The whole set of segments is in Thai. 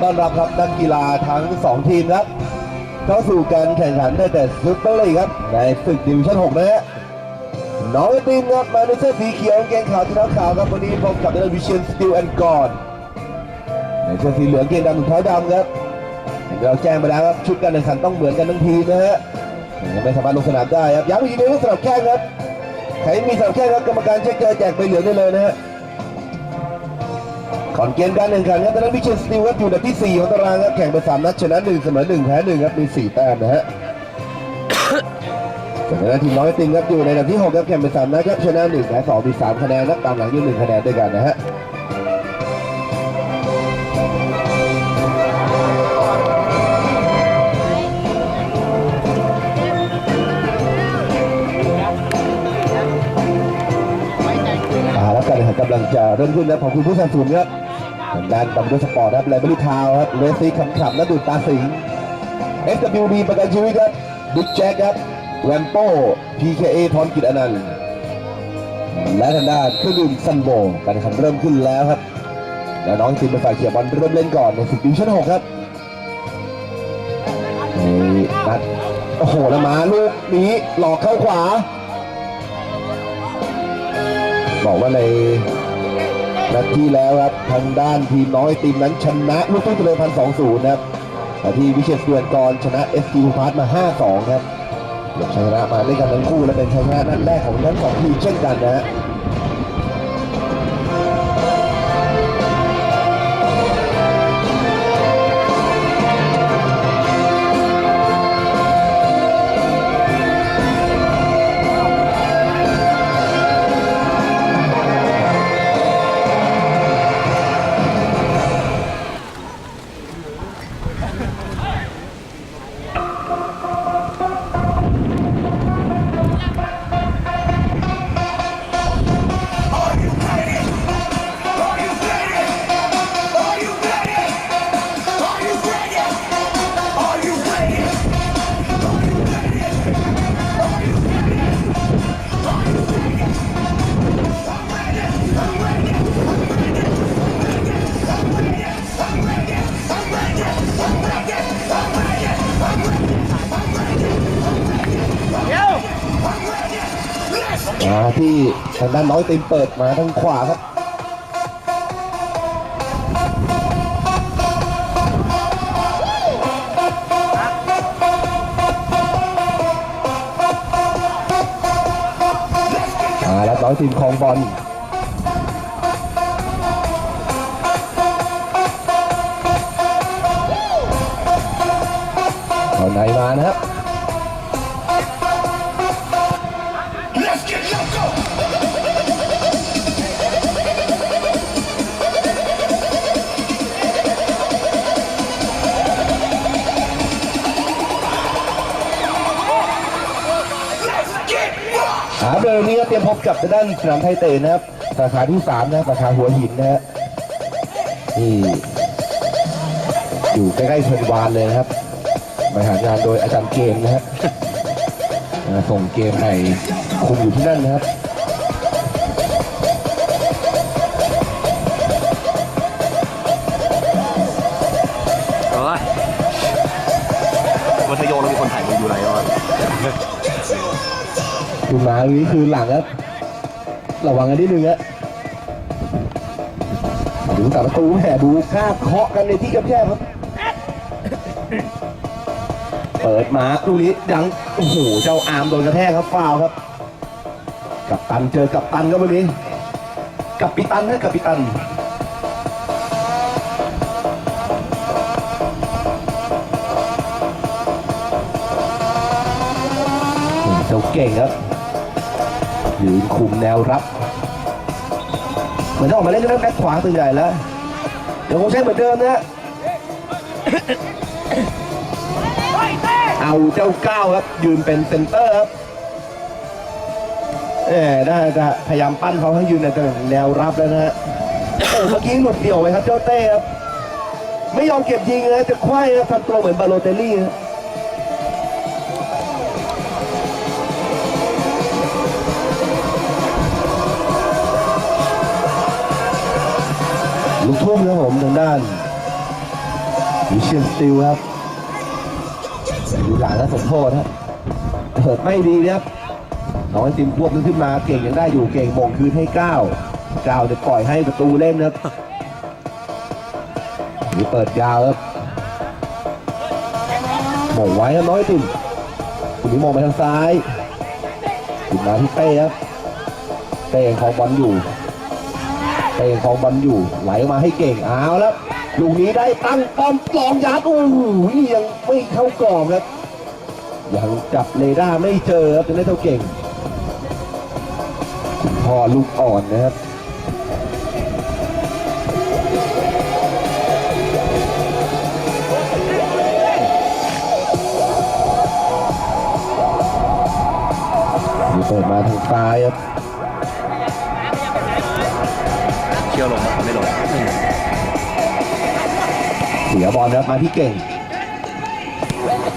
ต้อนรับครับนักกีฬาทั้ง 2 ทีมครับเข้าสู่การแข่งขันได้แต่ซุปเปอร์ลีกครับในศึกดิวิชั่น6นะฮะน้องไอติมครับมาในเสื้อสีเขียวเกงขาวที่เท้าขาวครับวันนี้พบกับเดวิเชียนสติลแอนด์กอนในเสื้อสีเหลืองเกงดำถุงเท้าดำครับอย่างที่เราแจ้งไปแล้วครับชุดการแข่งขันต้องเหมือนกันทั้งทีมนะฮะยังไม่สามารถลงสนามได้ครับย้ำอีกทีนึงสำหรับแข้งครับใครมีสำหรับแข้งครับกรรมการเช็คเจอแจกใบเหลืองได้เลยนะฮะ ก่อนเกมการแข่งขันครับตอนนั้นวิเชียนสตีลครับอยู่อันที่ 4 ของตารางครับแข่งไป 3 นัดชนะ 1 เสมอ 1 แพ้1ครับมี 4 แต้มนะฮะส่วนทางด้นทีมน้อยติงครับอยู่ในอันดับที่6ครับแข่งไป 3 นัดครับชนะ1แพ้2มี3คะแนนครับตามหลังอยู่1คะแนนด้วยกันนะฮะการแข่งขันกำลังจะเริ่มขึ้นนะขอบคุณผู้สนับสนุนครับ ด้านบัมเบอร์สปอร์ตครับไลบรารีทาวครับเลซี่คำขับและดูดตาสิง FWB ประกันชีวิตครับบิ๊กแจ็คครับแรมโป้ PKA พรกิจอนันต์และทางด้านเครื่องดื่มซันโบการแข่งขันเริ่มขึ้นแล้วครับ และน้องทีมเป็นฝ่ายเขียบบอลเริ่มเล่นก่อนในศึกดิวิชั่น6ครับนี่นัดโอ้โหแล้วมาลูกนี้หลอกเข้าขวา บอกว่าใน นัดที่แล้วครับทางด้านทีมน้อยทีมนั้นชนะลูกทุ่งเจริญพันสองศูนย์นะครับแต่ที่วิเชียรเสือนกรชนะเอสทีพาร์ทมา5-2ครับเก็บชนะมาด้วยกันทั้งคู่และเป็นชัยชนะนัดแรกของทั้งสองทีมเช่นกันนะฮะ มาที่ทางด้านน้อยทีมเปิดมาทางขวาครับมาแล้วน้อยทีมคองบอลเอาไหนมานะครับ หาเบอร์นี้ก็เตรียมพบกับทางด้านสนามไทยเตะนะครับสาขาที่สามนะสาขาหัวหินนะฮะนี่อยู่ใกล้ๆเชิญวานเลยนะครับบริหารงานโดยอาจารย์เกมนะฮะอ่าส่งเกมให้คุมอยู่ที่นั่นนะครับ คุณมาอันนี้คือหลังครับระวังกันนิดนึงฮะดูแต่ประตูแหมดูค่าเคาะกันในที่แคบๆครับ เปิดมาลูกนี้ยังโอ้โหเจ้าอาร์มโดนกระแทกครับฟาวครับ กับตันเจอกับตันครับวันนี้กับปิตันนะกับปิตันเจ้าเก่งครับ ยืนคุมแนวรับ เหมือนจะออกมาเล่นด้วยแบ็คขวาตัวใหญ่แล้ว เดี๋ยวคงใช้เหมือนเดิมนะเอาเจ้าก้าวครับ ยืนเป็นเซนเตอร์ครับเอ๋น่าจะพยายามปั้นเขาให้ยืนในตำแหน่งแนวรับแล้วนะฮะโอ้เมื่อกี้หลุดเดี่ยวไปครับเจ้าเต้ครับ ไม่ยอมเก็บยิงนะจะควายครับทำตัวเหมือนบาโลเตลลี่ครับ ลูกทุ่งครับผมทางด้านวิเชียนสติลครับดูหลังแล้วสมโทษฮะเปิดไม่ดีนะครับน้องติมควบนึงขึ้นมาเก่งยังได้อยู่เก่งมงคืนให้ก้าวก้าวจะปล่อยให้ประตูเล่นนะครับนี่เปิดยาวครับหม่งไว้ครับน้องไอติมคุณนี้มองไปทางซ้ายขึ้นมาที่เป้ครับเป้ยังคองบอลอยู่ ตะของบอลอยู่ไหลมาให้เก่งเอาแล้วลูกนี้ได้ตั้งป้อมกลองยัดโอ้ยังไม่เข้ากรอบครับยังจับเรดาร์ไม่เจอครับจะได้เท่าเก่งพอลูกอ่อนนะครับเปิดมาทางซ้ายครับ เชี่ยวลงไหมไม่ลงเสียบอลนะครับมาที่เก่ง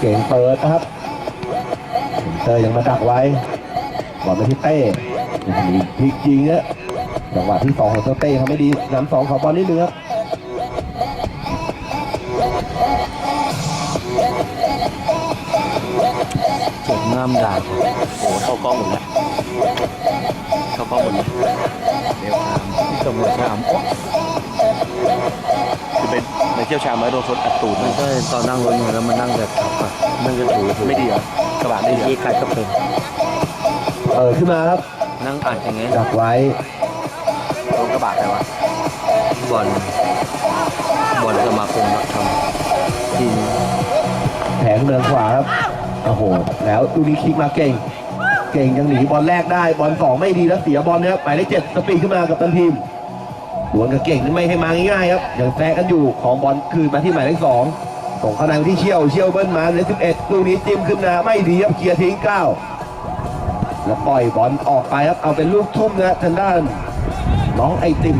เก่งเปิดนะครับเตอร์ยังมาดักไว้บอลมาที่เต้มีพลิกยิงเนี่ยจังหวะที่สองของเต้เขาไม่ดีนำสองของบอลนิดนึงครับเจ็บงามดาบโอ้เข้ากล้องหมดแล้วเข้ากล้องหมดเลยเดี๋ยว ตำรวจชามโอ๊ะคือเป็นในเที่ยวชามแล้วโดนรถอัดตูดไม่มันใช่ตอนนั่งรถมาแล้วมันนั่งแบบขับอะนั่งจะถูถูไม่ดีเหรอกระบะไม่ดีเหรอที่ใครก็เป็นเปิดขึ้นมาครับนั่งอัดอย่างเงี้ยดักไว้โดนกระบะแต่ว่าบอลบอลสมาคมนักทำทีมแผงเดินขวาครับโอ้โห แล้วลูกนี้คลิกมาเก่ง เก่งยังหนีบอลแรกได้บอลสองไม่ดีแล้วเสียบอลนะครับหมายเลขเจ็ดสปีดขึ้นมากับตันทีม ดวลกับเก่งนี่ไม่ให้มาง่ายๆครับยังแซะกันอยู่ของบอลคืนมาที่หมายเลขสองส่งเข้าในที่เชี่ยวเชี่ยวเบิ้ลมาเลยสิบเอ็ดลูกนี้จิ้มขึ้นมาไม่ดีครับเคลียร์ทิ้งเก้าแล้วปล่อยบอลออกไปครับเอาเป็นลูกทุ่มนะทางด้านน้องไอติม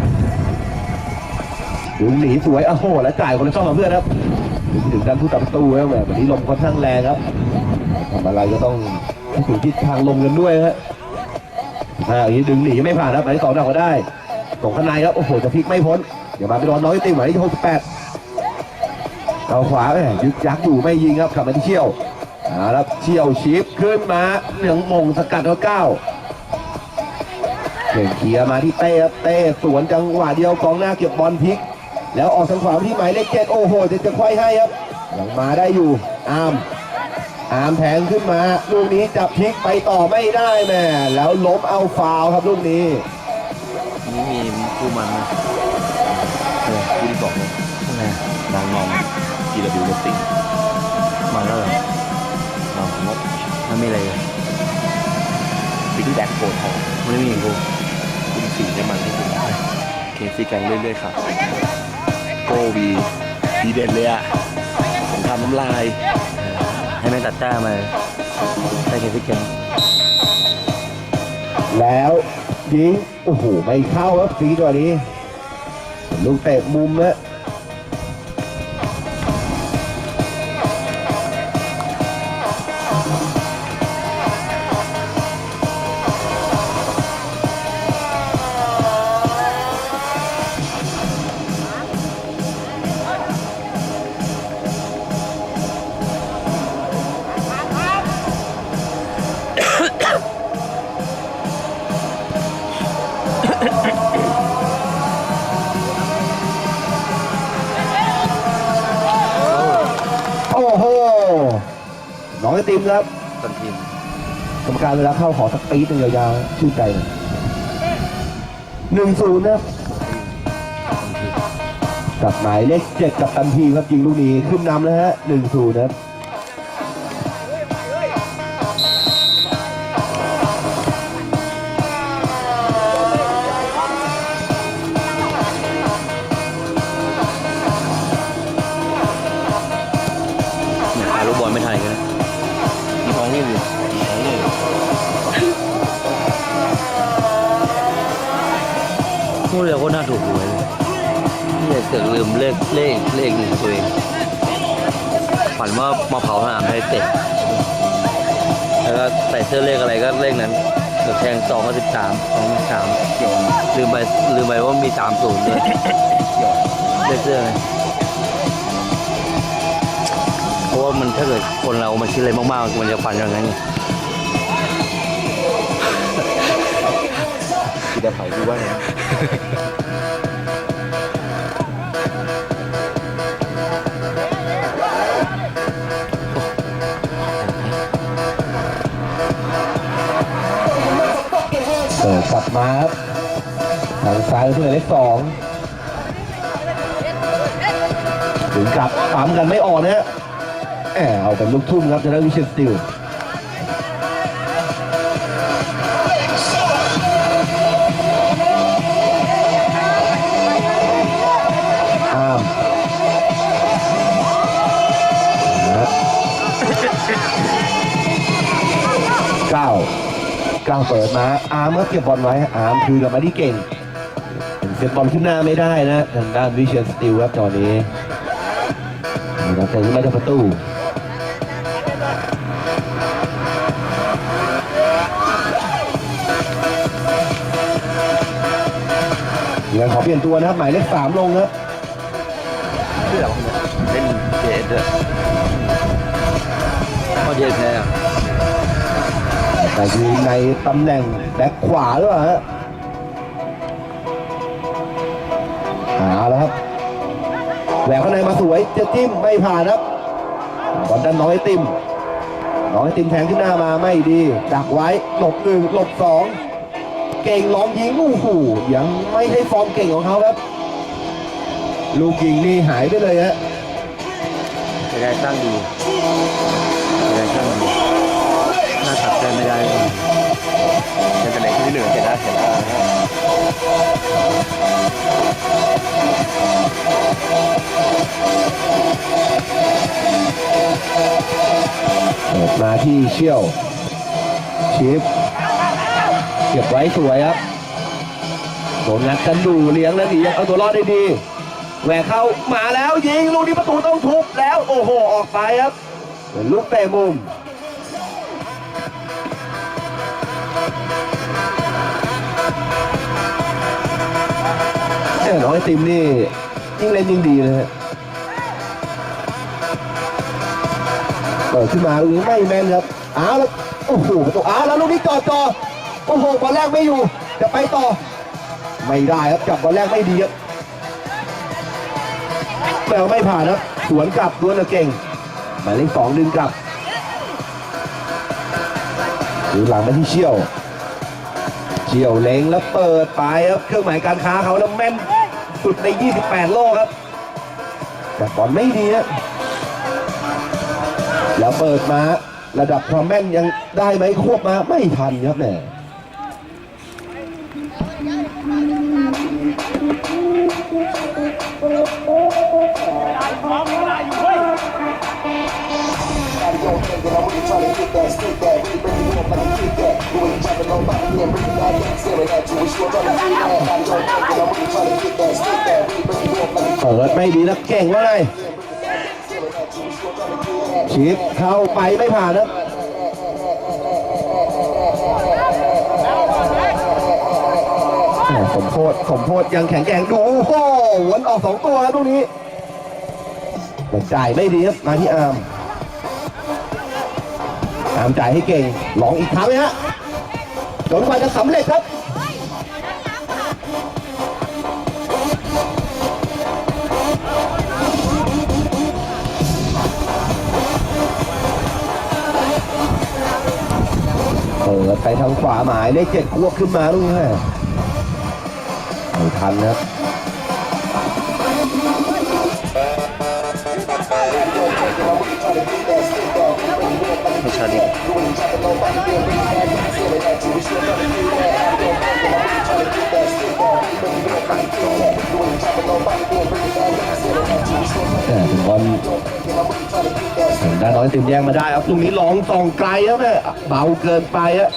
ดึงหนีสวยโอ้โหแล้วจ่ายคนละช่องกับเพื่อนครับถึงถึงด้านผู้ตัดประตูแล้วแบบวันนี้ลมค่อนข้างแรงครับทำอะไรก็ต้องคิดถึงทิศทางลมกันด้วยฮะอ่าอย่างนี้ดึงหนีไม่ผ่านครับหมายเลขสองดักก็ได้ ส่งข้างในครับโอ้โหจะพลิกไม่พ้น เดี๋ยวมาไปโดนน้องไอติมหมายเลขหกสิบแปดเอาขวาแหมยึกยักอยู่ไม่ยิงครับกลับมาที่เชี่ยวอ่าแล้วเชี่ยวชิปขึ้นมาเหนืองมงสกัดเขาเก้าเก่งเคลียร์มาที่เต้ครับเต้สวนจังหวะเดียวกองหน้าเก็บบอลพลิก แล้วออกทางขวาที่หมายเลขเจ็ดโอ้โหจะจะควายให้ครับยังมาได้อยู่อามอามแทงขึ้นมา ลูกนี้จับพลิกไปต่อไม่ได้แม่แล้วล้มเอาฟาวล์ครับลูกนี้ นี่มีคู่มันนะเออคู่ที่สองเนี่ยใช่ไหมนางนองกีระบิวรถติงมันแล้วเหรอนองงบมันไม่อะไรเลยบิ๊กแดกโพทองไม่มีกูคุณสีได้มันที่สุดเคซี่แกงเรื่อยๆครับโกวีดีเด่นเลยอะสงครามน้ำลาย ให้แม่งตัดจ้ามาใช่แค่พี่แกงแล้ว ยิงโอ้โหไม่เข้าครับสีตัวนี้ ลูกเตะมุมนะโเข้าขอสักปีดหนึ่งยาวๆชื่นใจหน่อยหนึ่งศูนย์นะกับหมายเลขเจ็ดกับตันทีครับยิงลูกนี้ขึ้นนำแล้วฮะหนึ่งศูนย์นะ ที่จะเกิดลืมเลขเลขเลขหนึ่งตัวเองฝันว่ามาเผาสนามไทยเตะแล้วก็ใส่เสื้อเลขอะไรก็เลขนั้นแทงสองกับสิบสามสองสามเกี่ยวลืมไปลืมไปว่ามีสามศูนย์ด้วยเกี่ยวเลขเสื้อไงว่ามันถ้าเกิดคนเรามันคิดอะไรมากๆมันจะฟันอย่างนั้นไงพี่ดาไผ่พี่ว่าไง มาครับทางซ้ายเพื่อนเลขสองถึงกลับปั๊มกันไม่ออกนะฮะแอบเอาเป็นลูกทุ่มครับจะได้วิเชียนสติลอ้ามเก้ากางเปิดมา ร์มก็เก็บบอลไว้อาร์มคืนกลับมาที่เก่งเก็บบอลขึ้นหน้าไม่ได้นะทางด้านวิเชียนสติลครับตอนนี้นี่ครับแต่ยังไม่ได้ประตูยังขอเปลี่ยนตัวนะครับหมายเลขสามลงครับพี่ดาเล่นเจสด้วยก็เยอะแค่ แต่คือในตำแหน่งแบ็คขวาหรือเปล่าฮะเอาแล้วครับแหวกข้างในมาสวยจะจิ้มไม่ผ่านครับบอลด้านน้อยติมน้อยติมแทงขึ้นหน้ามาไม่ดี ดักไว้หลบหนึ่งหลบสองเก่งลองยิงโอ้โหยังไม่ใช่ฟอร์มเก่งของเขาครับ ลูกยิงนี่หายไปเลยฮะไม่ได้สร้างดีไม่ได้สร้างดี น้าตัดได้ไม่ได้เป็นตำแหนที่หนึ่งเห็นหน้าเห็นหน้านะครับมาที่เชี่ยวชิปเก็บไว้สวยครับโดนงัดกันดูเลี้ยงแล้วหนียังเอาตัวรอดได้ดีแหวกเข้ามาแล้วยิงลูกนี้ประตูต้องทุบแล้วโอ้โหออกไปครับลูกเตะมุม เอ้ยน้อติมนี่ยิ่งเล่นยิ่งดีเลยฮะเปิดขึ้นมาลูกนี้ไม่แม่นครับอ้าวแล้วโอ้โหประตูอ้าวแล้วลูกนี้จอดจ่อโอ้โหบอลแรกไม่อยู่จะไปต่อ ไม่ได้ครับจับบอลแรกไม่ดีครับแมวไม่ผ่านครับสวนกลับดวลเก่งหมายเลขสองดึงกลับดูหลังมาที่เชี่ยวเชี่ยวเล็งแล้วเปิดไปครับเครื่องหมายการค้าเขาแล้วแม่น สุดใน 28 โลครับ แต่บอลไม่ดีนะแล้วเปิดมาระดับความแม่นยังได้ไหมควบมาไม่ทันครับแหมเปิดไม่ดีนะเก่งว่าไงชิปเข้าไปไม่ผ่านนะแหม่สมโพธสมโพธยังแข็งแกร่งดูโอ้โหวนออกสองตัวครับตรงนี้จ่ายไม่ดีครับมาที่อาร์ม อาร์มจ่ายให้เก่งลองอีกครั้งไหมฮะจนกว่าจะสำเร็จครับเปิดไปทางขวาหมายเลขเจ็ดควบขึ้นมาลูกนี้แม่ไม่ทันนะครับ แต่ถึงบอลถึงด้านน้อยติมแย่งมาได้ครับตรงนี้ลองส่องไกลครับแม่เบาเกินไปอะ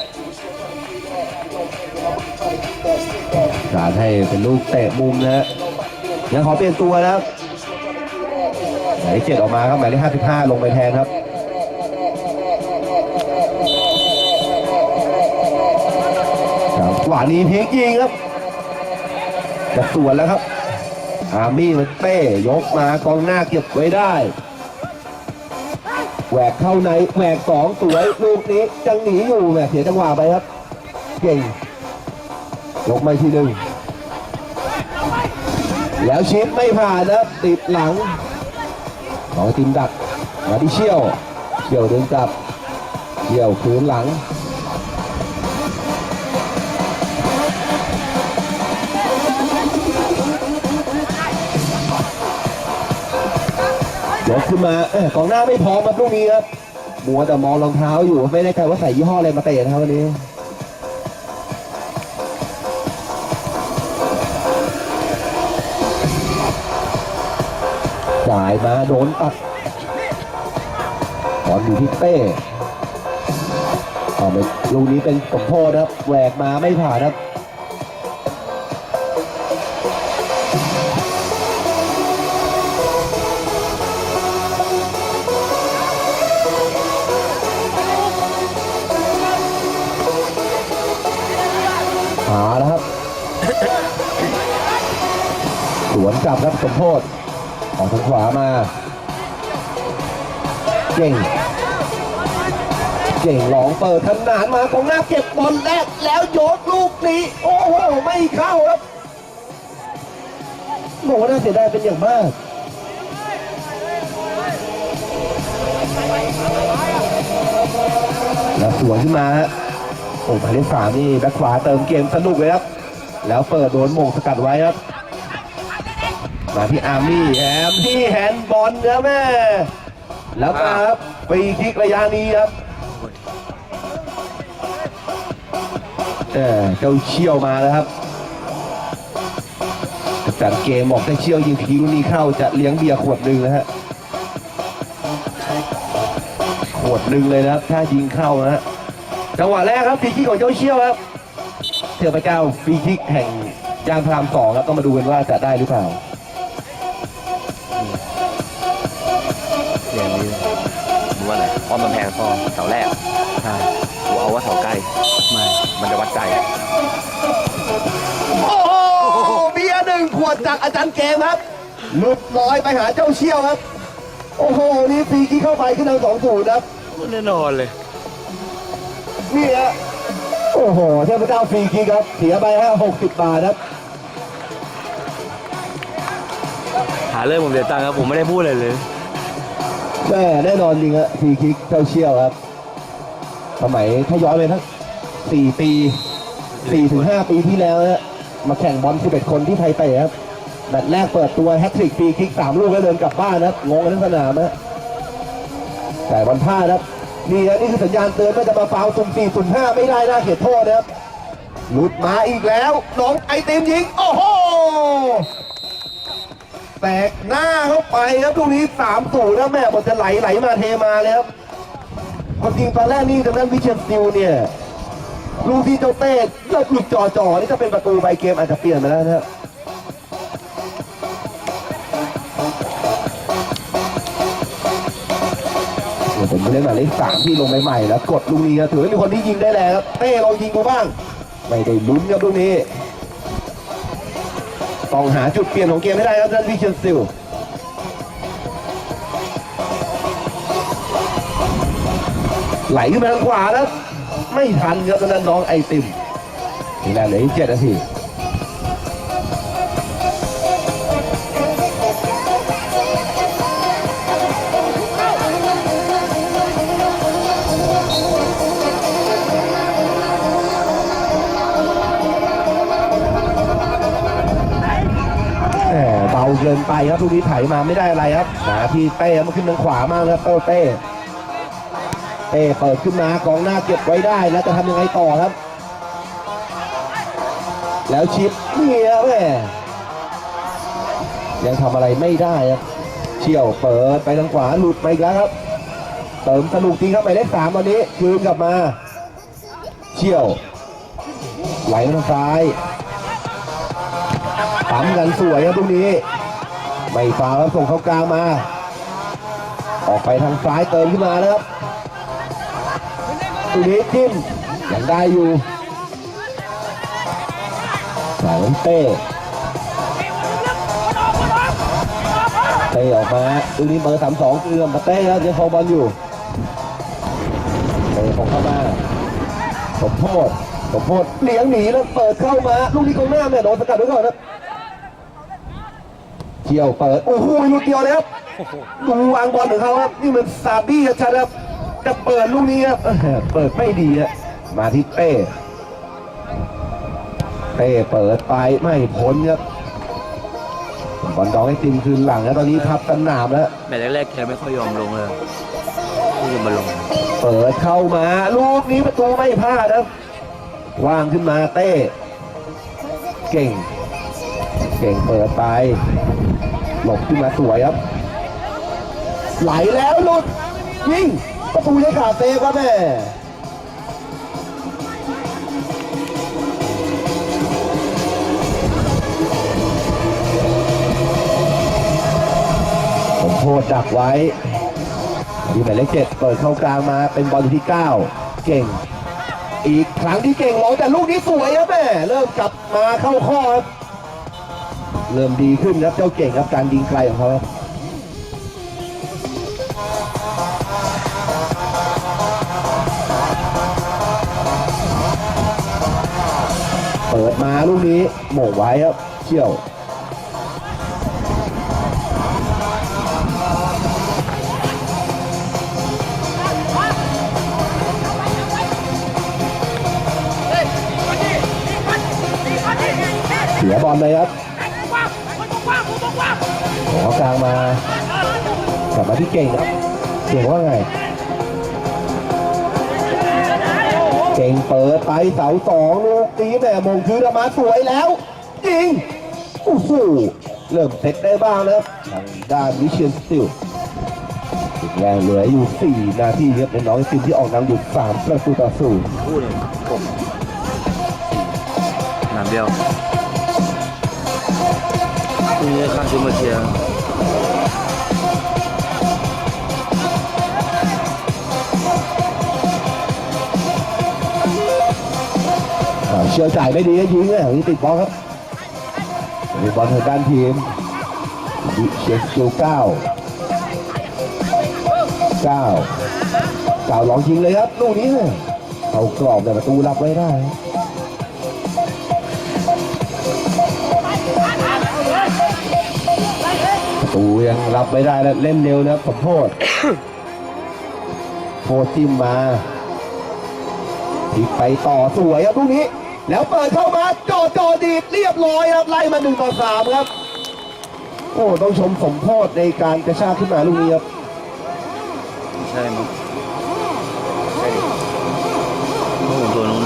การให้เป็นลูกเตะมุมนะฮะยังขอเปลี่ยนตัวนะครับหมายเลขเจ็ดออกมาครับหมายเลขห้าสิบห้าลงไปแทนครับ จังหวะนี้พลิกยิงครับจะสวนแล้วครับ อามี่มันเต้ยกมากองหน้าเก็บไว้ได้แหวกเข้าในแหวกสองสวยลูกนี้จังหนีอยู่แหมเสียจังหวะไปครับ เก่งยกมาทีหนึ่งแล้วชิปไม่ผ่านนะติดหลังของทีมดักมาที่เชี่ยวเชี่ยวเดินกลับเชี่ยวคืนหลัง ยกขึ้นมาเอ้ยกองหน้าไม่พร้อมครับลูกนี้ครับมัวแต่มองรองเท้าอยู่ไม่แน่ใจว่าใส่ยี่ห้ออะไรมาเตะนะครับวันนี้จ่ายมาโดนตัดบอลอยู่ที่เต้เอไปลูกนี้เป็นสมโพธครับแหวกมาไม่ผ่านครับ กลับครับสมโพธออกทางขวามาเก่งเก่งหลองเปิดขนานมาของหน้าเก็บบอลแรกแล้วโยนลูกนี้ โอ้โหไม่เข้าครับบอกว่าน่าเสียดายเป็นอย่างมากแล้วสวนขึ้นมาโอ้หมายเลขสามนี่แบ็คขวาเติมเกมสนุกเลยครับ แล้วเปิดโดนโมงสกัดไว้ครับ มาที่อาร์มี่แฮมที่แฮนด์บอลครับแม่ แล้วครับฟรีคิกระยะนี้ครับเออเจ้าเชี่ยวมาแล้วครับจัดเกมบอกถ้าเชี่ยวยิงทีลูกนี้เข้าจะเลี้ยงเบียร์ขวดหนึ่งนะฮะขวดหนึ่งเลยนะครับ ถ้ายิงเข้านะฮะจังหวะแรกครับฟรีคิกของเจ้าเชี่ยวครับเทพเจ้าฟรีคิกแห่งยางพรามสองครับต้องมาดูกันว่าจะได้หรือเปล่า รู้ว่าอะไรเพราะมันแพงพอเสาแรกใช่กูเอาว่าเสาใกล้ ไม่มันจะวัดใจ โอ้โหเบียร์หนึ่งขวดจากอาจารย์เกมครับหลุดลอยไปหาเจ้าเชี่ยวครับ โอ้โห นี่ฟรีคิกเข้าไปขึ้นนำสองศูนย์ครับ แน่นอนเลย นี่ฮะ โอ้โห เทพเจ้าฟรีคิกครับ เสียไปฮะหกสิบบาทครับ หาเรื่องผมเสียตังค์ครับผมไม่ได้พูดอะไรเลย แม่แน่นอนจริงฮะฟรีคิกเจ้าเชี่ยวครับ สมัยถ้าย้อนไปทั้งสี่ปีสี่ถึงห้าปีที่แล้วนะมาแข่งบอลสิบเอ็ดคนที่ไทยเปครับแมตช์แรกเปิดตัวแฮตทริกฟรีคิกสามลูกแล้วเดินกลับบ้านนะงงกันทั้งสนามนะแต่บอลพลาดครับนี่นะนี่คือสัญญาณเตือนว่าจะมาฟาวล์สุ่มสี่สุ่มห้าไม่ได้น้าเขตโทษนะครับหลุดมาอีกแล้วน้องไอติมยิง โอ้โห แตกหน้าเข้าไปครับตรงนี้สามศูนะแม่บอลจะไหลไหลมาเทมาเลยครับความจริงตอนแรกนี่ทางด้านวิเชียนซิลเนี่ยลูกที่เจ้าเต้เลิกหลุดจ่อจ่อนี่ถ้าเป็นประตูไปเกมอาจจะเปลี่ยนไปแล้วนะครับผมเล่นหมายเลขสามที่ลงใหม่ๆแล้วกดลูกนี้ถือว่ามีคนที่ยิงได้แล้วครับเต้ลองยิงกูบ้าง ไม่ได้ลุ้นครับลูกนี้ ต้องหาจุดเปลี่ยนของเกมให้ได้ครับด้านวิเชียนซิลไหลขึ้นไปทางขวาแล้วไม่ทันครับด้านนน้องไอติมทีแรกเหลืออีกเจ็ดนาที ไปครับลูกนี้ไถมาไม่ได้อะไรครับหาที่เต้มาขึ้นทางขวามากครับเต้เต้เต้เปิดขึ้นมากองหน้าเก็บไว้ได้แล้วจะทำยังไงต่อครับ แล้วชิปนี่ครับแม่ยังทำอะไรไม่ได้ครับเชี่ยวเปิดไปทางขวาหลุดไปอีกแล้วครับเติมสนุกจริงครับไปเลขสามตอนนี้คืนกลับมา เชี่ยวไหลทางซ้ายปั๊มกันสวยครับตรงนี้ ไม่ฟาวครับส่งเข้ากลางมา ออกไปทางซ้ายเติมขึ้นมาแล้วครับตุนี้จิ้มยังได้อยู่สายเต้เต้ออกมาตรงนี้เบอร์สามสองเกือมาเต้แล้วยังคองบอลอยู่เลยของเข้ามาสมโพธสมโพธเลี้ยงหนีแล้วเปิดเข้ามาลูกนี้กองหน้าเนี่ยโดนสกัดไว้ก่อนนะ เกี่ยวเปิด โอ้โหลูกเดียวเลยครับดูวางบอลของเขาครับ นี่มันซาบี้ชัดๆครับจะเปิดลูกนี้ครับเออเปิดไม่ดีอะมาที่เป้เป้เปิดไปไม่พ้นครับบอลดองให้ติมคืนหลังแล้วตอนนี้ทับสนามแล้วแมตช์แรกๆแกไม่ค่อยยอมลงเลยที่จะมาลง เปิดเข้ามา ลูกนี้ประตูไม่พลาดครับวางขึ้นมาเต้ เก่ง เก่งเปิดไป หลบขึ้นมาสวยครับ ไหลแล้วหลุดยิงประตูได้ขาเซฟครับแม่ผมโทษดักไว้ทีหมายเลขเจ็ดเปิดเข้ากลางมาเป็นบอลที่9เก่ง อีกครั้งที่เก่งลงแต่ลูกนี้สวยครับแม่เริ่มกลับมาเข้าข้อครับ เริ่มดีขึ้นครับเจ้าเก่งครับการยิงไกลของเขาเปิดมาลูกนี้หม่งไว้ครับเชี่ยวเสียบอลเลยครับ ขอกลางมากลับมาที่เก่งครับเก่งว่าไง เก่งเปิดไปเสาสองลูกนี้แม่มงคือมาสวยแล้วยิงโอ้โหเริ่มเซตได้บ้างแล้วทางด้านวิเชียนสติลอีกแรงเหลืออยู่ 4 นาทีครับในน้องทีมที่ออกนำอยู่3ประตูต่อศูนย์คู่เลยผมหนามเดียวพรุ่งนี้ข้างชุดมาเชียร์ ชียวจ่ายไม่ดีก็ยิงเลยติดบอลครับมีบอลทางด้านทีมเชียร์คิวเก้าเก้าเก้าลองยิงเลยครับลูกนี้เลยเอากรอบแต่ประตูรับไว้ได้ประตูยังรับไม่ได้แล้วเล่นเร็วนะครับสมโพธโพจิ้มมาพลิกไปต่อสวยครับลูกนี้ แล้วเปิดเข้ามาจอดจอดีดเรียบร้อยครับไล่มาหนึ่งต่อสามครับ โอ้ต้องชมสมโพธในการกระชากขึ้นมาลูกนี้ครับใช่มั้งใช่ดิโอ้โหตัวนู้น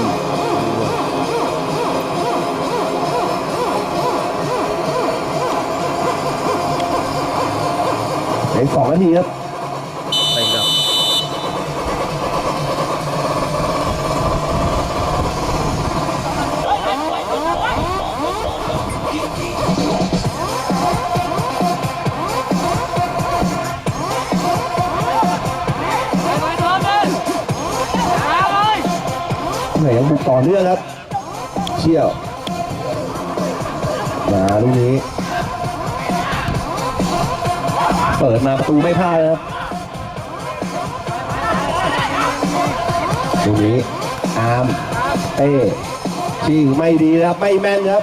ในสองนาทีครับ หนยังบุกต่อเนื่องครับ เชี่ยวมาลูกนี้ เปิดมาประตูไม่พลาดครับลูกนี้อาร์มเต้ชิงไม่ดีนะครับ ไม่แม่นครับ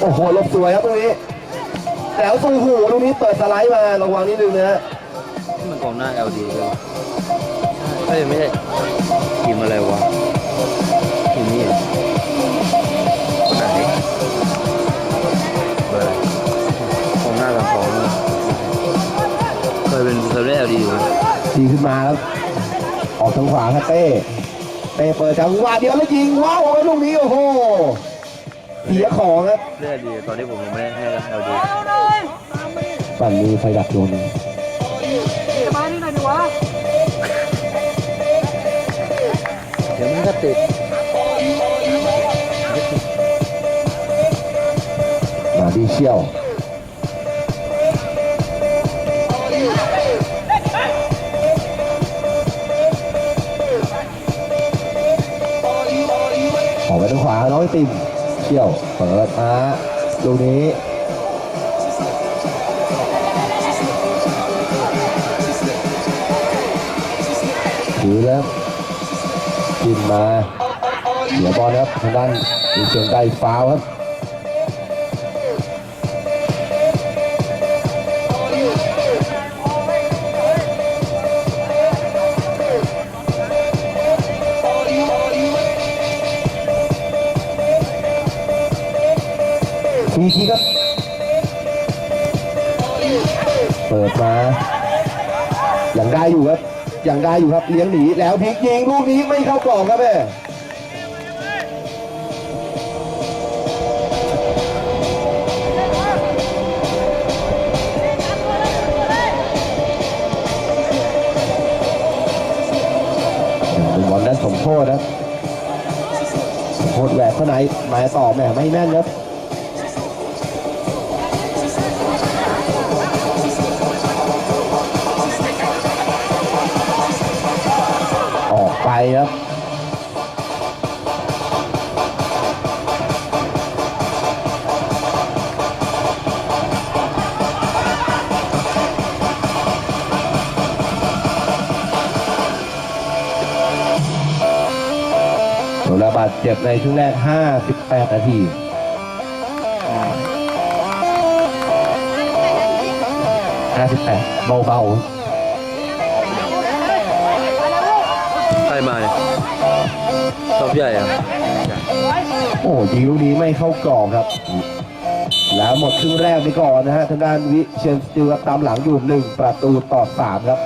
โอ้โหลบสวยครับตรงนี้แล้วตูหูลูกนี้เปิดสไลด์มาระวังนิดนึงนะฮะนี่มันกองหน้า LD เลยวะเฮ้ยไม่ใช่ อะไรวะทีมนี้เหรอคนไหนเบอร์อะไรกองหน้ากับกองหน้าเคยเป็นเคยเล่น LD อยู่นะดีขึ้นมาครับออกทางขวาครับเต้ เต้เปิดจังหวะเดียวแล้วยิงว้าวลูกนี้โอ้โหเสียของครับเล่น LD ตอนที่ผมยังไม่ได้ให้ LD ปั่นมีไฟดับดวงหนึง ดี๋ยวมันก็ติดมาดีเชี่ยวออกไปทางขวาน้องติมเชี่ยว เปิดมาลูกนี้ถือแล้ว มาเสียบอลครับทางด้านมีเชียงไกฟาวครับฟรีคิกครับ เปิดมา ยังได้อยู่ครับ ยังได้อยู่ครับเลี้ยงหนีแล้วพลิกยิงลูกนี้ไม่เข้ากรอบครับแม่เป็นบอลด้านสมโทษนะครับสมโทษแหวกข้างในหมายต่อแหม่ไม่แม่นครับ ครับระบาดเจ็บในช่วงแรก 58 นาที58เบาๆ มาเนี่ยชอบใหญ่อะโอ้ยิงลูกนี้ไม่เข้ากรอบครับ แล้วหมดครึ่งแรกไปก่อนนะฮะทางด้านวิเชียนสติลตามหลังอยู่1ประตูต่อ3ครับ